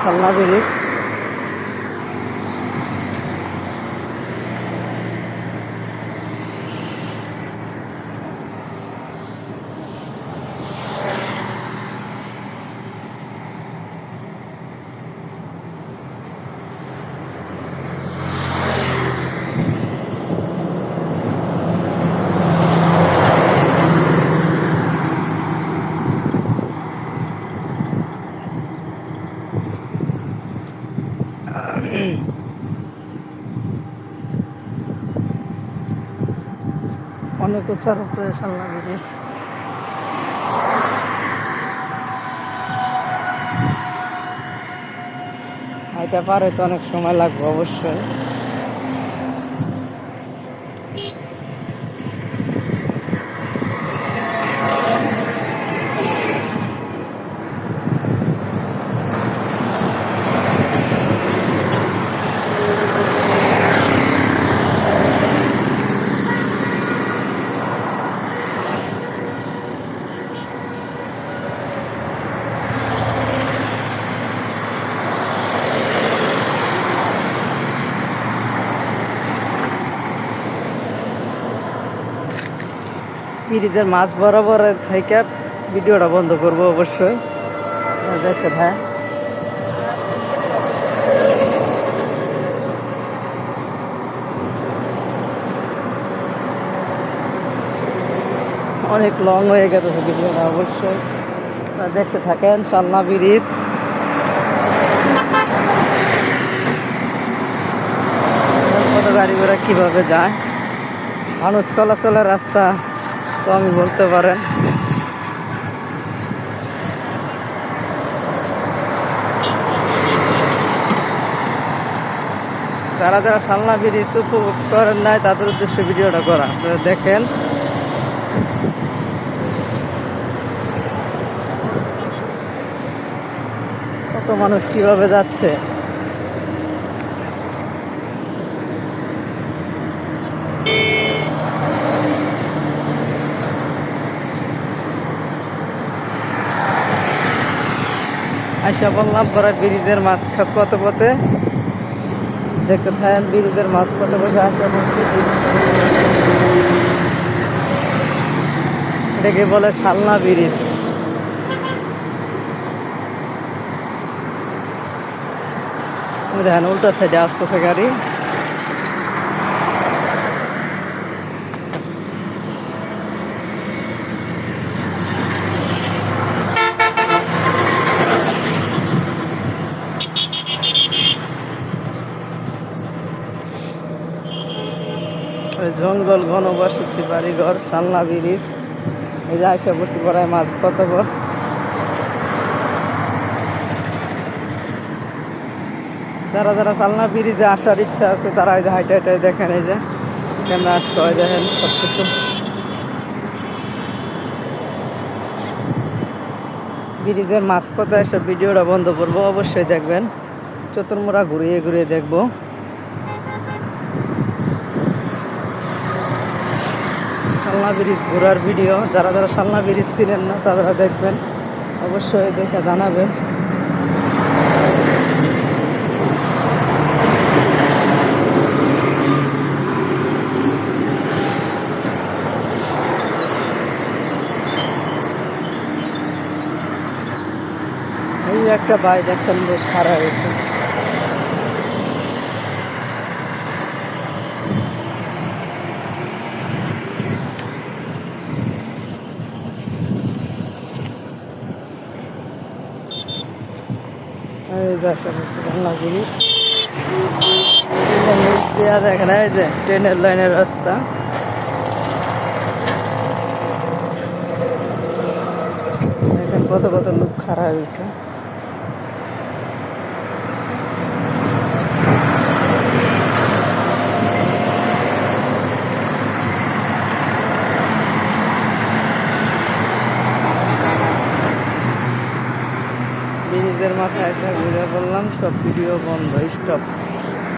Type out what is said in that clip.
Salna bridge অনেক উচ্চার উপরে bridge এটা পারে তো অনেক সময় লাগবে অবশ্যই। ব্রিজের মাছ বরাবর থেকে ভিডিওটা বন্ধ করব অবশ্যই। দেখতে ভাই। অনেক লং হয়ে গেছে ভিডিওটা অবশ্যই। দেখতে থাকেন সালনা ব্রিজ গাড়ি ঘোড়া কীভাবে যায়? মানুষ চলাচলের রাস্তা আমি বলতে পারেন যারা যারা সালনা ব্রিজ উপভোগ করেন নাই, তাদের উদ্দেশ্যে ভিডিওটা করা। দেখেন। কত মানুষ কীভাবে যাচ্ছে। আইসা বললাম, পরে ব্রিজের মাছ কত পথে? দেখতে থাকেন, ব্রিজের মাছ পথে বসে আসা এটাকে বলে শালনা ব্রিজ। দেখেন, উল্টা সাইডে আসতেছে গাড়ি। জঙ্গল ঘন ঘনবসতি বাড়িঘর, সালনা, ব্রিজ। এই যে আইসা বসতি পড়ায় মাছ কত যারা যারা সালনা, ব্রিজে আসার ইচ্ছা আছে, তারা এই যে হাইটে হাইটে দেখেন এই যে, কেমন আসতে হয় দেখেন সব কিছু ব্রিজের মাঝপথে এসে ভিডিওটা বন্ধ করব, অবশ্যই দেখবেন। চতুর্মুড়া ঘুরিয়ে ঘুরিয়ে দেখব। সালনা ব্রিজ ঘোরার ভিডিও। যারা যারা সালনা ব্রিজ ছিলেন না, তারা দেখবেন। অবশ্যই দেখে জানাবেন। একটা বাই দেখছেন, বেশ খারাপ হয়েছে। বাংলা ব্রিজ যে ট্রেনের লাইনের রাস্তা দেখেন কত কত লোক খারাপ হয়েছে। ব্রিজের মাথায় এসে ঘুরে বললাম সব ভিডিও বন্ধ স্টপ